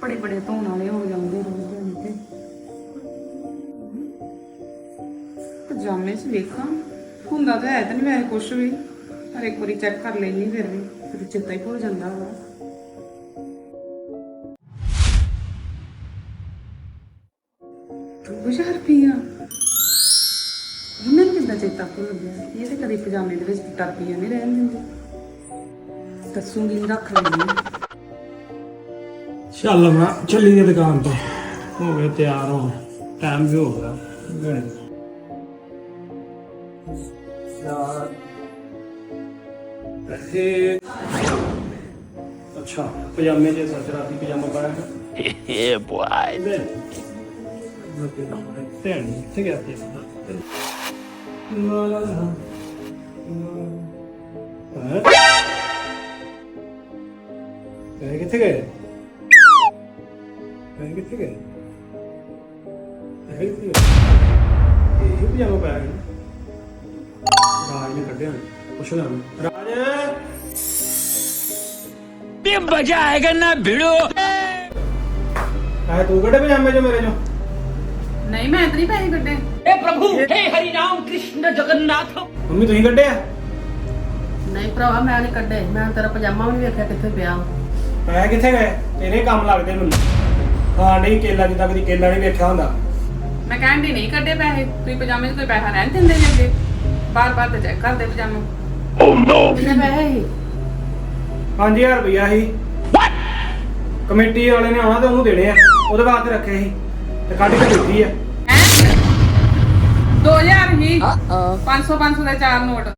ਕੱਪੜੇ ਬੜੇ ਧੋਣ ਵਾਲੇ ਹੋ ਜਾਂਦੇ ਰੋਜ਼ ਦੇ ਤੇ ਪਜਾਮੇ 'ਚ ਵੇਖਾਂ। ਹੁੰਦਾ ਤਾਂ ਹੈ ਤਾਂ ਨਹੀਂ ਵੈਸੇ ਕੁਛ ਵੀ, ਪਰ ਇੱਕ ਵਾਰੀ ਚੈੱਕ ਕਰ ਲੈਣੀ ਫਿਰ ਵੀ, ਫਿਰ ਚੇਤਾ ਹੀ ਭੁੱਲ ਜਾਂਦਾ ਵਾ। ਦੋ ਹਜ਼ਾਰ ਰੁਪਈਆ ਉਹਨਾਂ ਨੂੰ ਚੇਤਾ ਭੁੱਲ ਗਿਆ? ਇਹ ਤੇ ਕਦੇ ਪਜਾਮੇ ਦੇ ਵਿੱਚ ਟਰਪੀਆਂ ਪਈਆ ਨਹੀਂ ਰਹਿਣ ਦਿੰਦੇ। ਦੱਸੂਗੀ, ਰੱਖ ਲੈਣੀ ਚੱਲ ਮੈਂ ਚੱਲੀਏ ਦੁਕਾਨ ਤੇ ਹੋ ਗਏ ਤਿਆਰ ਹੋ ਟਾਈਮ ਵੀ ਹੋ ਗਿਆ ਗਏ ਯਾਰ ਇਹ ਅੱਛਾ ਪਜਾਮੇ ਜੇ ਸੱਚ ਰਾਤੀ ਪਜਾਮਾ ਪਾਇਆ Yeah, boy. ਦੇ ਤੇਣ ਠੀਕ ਹੈ ਤੇ ਲਾ ਲਾ ਲਾ ਹਾਂ ਇਹ ਕਿੱਥੇ ਗਏ ਤੁਸੀਂ ਕਿੱਥੇ ਗਏ? ਇਹ ਕਿੱਥੇ ਇਹ ਵੀ ਜਾਓ ਪੈਰ ਰਾਜ ਨੇ ਕੱਢਿਆ। ਪੁੱਛ ਲੈ ਰਾਜ! ਬੇ ਬਜਾਏਗਾ ਨਾ ਭਿੜੋ। ਆਏ ਤੂੰ ਕੱਢੇ ਪਜਾਮੇ ਜੋ ਮੇਰੇ ਜੋ ਨਹੀਂ ਮੈਂ ਇਤਨੀ ਪੈਸੇ ਕੱਢੇ। ਏ ਪ੍ਰਭੂ ਹੇ ਹਰੀ ਨਾਮ ਕ੍ਰਿਸ਼ਨ ਜਗਨਨਾਥ। ਮੰਮੀ ਤੁਸੀਂ ਕੱਢਿਆ ਨਹੀਂ ਭਰਾਵਾ ਮੈਂ ਨਹੀਂ ਕੱਢੇ। ਮੈਂ ਤੇਰਾ ਪਜਾਮਾ ਵੀ ਨਹੀਂ ਵੇਖਿਆ ਕਿੱਥੇ ਪਿਆ। ਆਇਆ ਕਿੱਥੇ ਗਏ? ਤੇਰੇ ਕੰਮ ਲੱਗਦੇ ਮੈਨੂੰ। ਹਾਂ ਨਹੀਂ ਕੇਲਾ ਜਿੱਦਾਂ ਕਦੀ ਕੇਲਾ ਨਹੀਂ ਵੇਖਿਆ ਹੁੰਦਾ। ਮੈਂ ਕਹਿਣ ਦੀ ਨਹੀਂ ਕੱਢੇ ਪੈਸੇ। ਤੁਸੀਂ ਪਜਾਮੇ 'ਚ ਕੋਈ ਪੈਸਾ ਰਹਿਣ ਦਿੰਦੇ ਜੀ ਅੱਗੇ। ਬਾਰ ਬਾਰ ਤੇ ਚੈੱਕ ਕਰਦੇ ਪਜਾਮਾ। ਕਿੰਨੇ ਪੈਸੇ ਸੀ? 5000 ਰੁਪਇਆ ਸੀ। ਕਮੇਟੀ ਵਾਲੇ ਨੇ ਆਉਣਾ ਤੇ ਉਹਨੂੰ ਦੇਣੇ ਆ। ਉਹਦੇ ਵਾਸਤੇ ਰੱਖੇ ਸੀ। ਤੇ ਕੱਢ ਕੇ ਦਿੱਤੀ ਆ। ਹੈਂ? 2000 ਹੀ 500 500 ਦੇ ਚਾਰ ਨੋਟ।